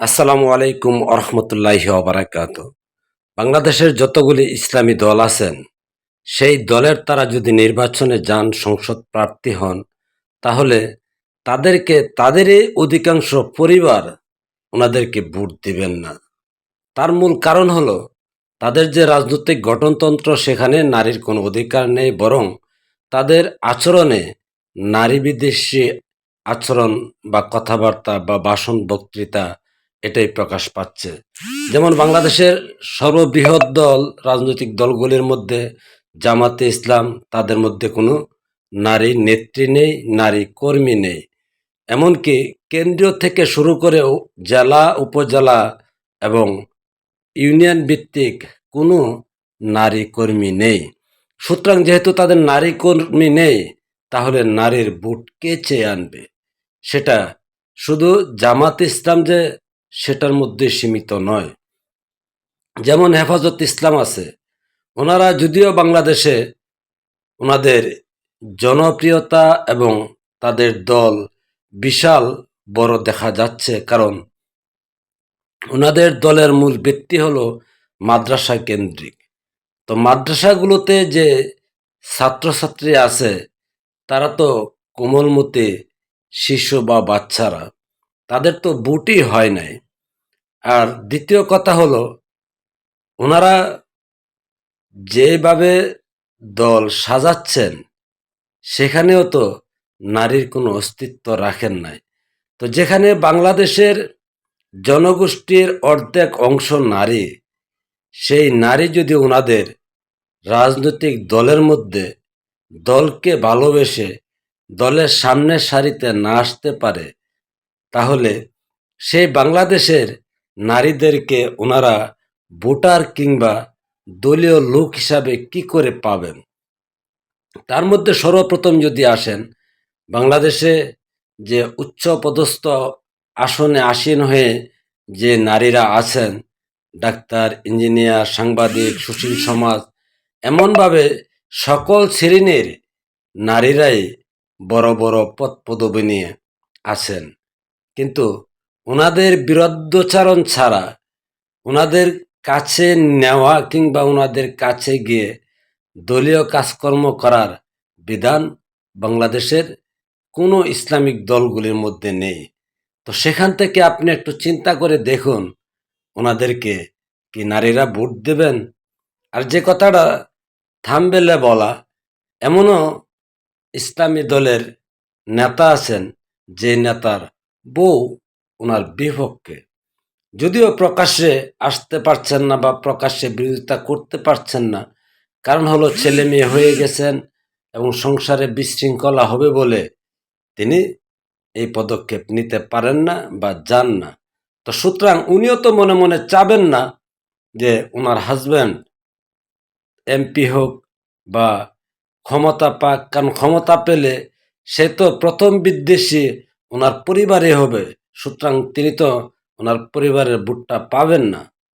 আসসালামু আলাইকুম আরহামতুল্লাহ বারাকাত বাংলাদেশের যতগুলি ইসলামী দল আছেন, সেই দলের তারা যদি নির্বাচনে যান, সংসদ প্রার্থী হন, তাহলে তাদেরকে, তাদেরই অধিকাংশ পরিবার ওনাদেরকে ভোট দিবেন না। তার মূল কারণ হলো, তাদের যে রাজনৈতিক গঠনতন্ত্র, সেখানে নারীর কোনো অধিকার নেই, বরং তাদের আচরণে নারী বিদেশি আচরণ বা কথাবার্তা বা ভাষণ বক্তৃতা এটাই প্রকাশ পাচ্ছে। যেমন বাংলাদেশের সর্ববৃহৎ দল, রাজনৈতিক দলগুলির মধ্যে জামাতে ইসলাম, তাদের মধ্যে কোনো নারী নেত্রী নেই, নারী কর্মী নেই। এমনকি কেন্দ্রীয় থেকে শুরু করে জেলা, উপজেলা এবং ইউনিয়ন ভিত্তিক কোনো নারী কর্মী নেই। সুতরাং যেহেতু তাদের নারী কর্মী নেই, তাহলে নারীর ভোট কে চেয়ে আনবে? সেটা শুধু জামাত ইসলাম যে সেটার মধ্যে সীমিত নয়। যেমন হেফাজত ইসলাম আছে, ওনারা যদিও বাংলাদেশে ওনাদের জনপ্রিয়তা এবং তাদের দল বিশাল বড় দেখা যাচ্ছে, কারণ ওনাদের দলের মূল ব্যক্তি হলো মাদ্রাসা কেন্দ্রিক। তো মাদ্রাসাগুলোতে যে ছাত্রছাত্রী আছে, তারা তো কোমলমতি শিশু বা বাচ্চারা। তাদের তো বুটই হয় নাই। আর দ্বিতীয় কথা হলো, ওনারা যেভাবে দল সাজাচ্ছেন, সেখানেও তো নারীর কোনো অস্তিত্ব রাখেন নাই। তো যেখানে বাংলাদেশের জনগোষ্ঠীর অর্ধেক অংশ নারী, সেই নারী যদি ওনাদের রাজনৈতিক দলের মধ্যে দলকে ভালোবেসে দলের সামনের সারিতে না আসতে পারে তাহলে সেই বাংলাদেশের নারীদেরকে ওনারা ভোটার কিংবা দলীয় লোক হিসাবে কি করে পাবেন? তার মধ্যে সর্বপ্রথম যদি আসেন, বাংলাদেশে যে উচ্চ পদস্থ আসনে আসীন হয়ে যে নারীরা আছেন, ডাক্তার, ইঞ্জিনিয়ার, সাংবাদিক, সুশীল সমাজ, এমনভাবে সকল শ্রেণির নারীরাই বড় বড় পদ পদবি নিয়ে আছেন। কিন্তু ওনাদের বিরুদ্ধচারণ ছাড়া ওনাদের কাছে নেওয়া কিংবা ওনাদের কাছে গিয়ে দলীয় কাজকর্ম করার বিধান বাংলাদেশের কোনো ইসলামিক দলগুলির মধ্যে নেই। তো সেখান থেকে আপনি একটু চিন্তা করে দেখুন ওনাদেরকে কি নারীরা ভোট দেবেন? আর যে কথাটা থামবেলে বলা, এমনও ইসলামী দলের নেতা আছেন, যে নেতার বউ ওনার বিপক্ষে যদিও প্রকাশ্যে আসতে পারছেন না বা প্রকাশ্যে বিরোধিতা করতে পারছেন না, কারণ হলো ছেলে মেয়ে হয়ে গেছেন এবং সংসারে বিশৃঙ্খলা হবে বলে তিনি এই পদক্ষেপ নিতে পারেন না বা যান না। তো সুতরাং উনিও তো মনে মনে চাবেন না যে ওনার হাজব্যান্ড এমপি হোক বা ক্ষমতা পাক, কারণ ক্ষমতা পেলে সে তো প্রথম বিদ্বেষী ওনার পরিবারে হবে সুতরাং তিনি তো ওনার পরিবারের ভোটটা পাবেন না।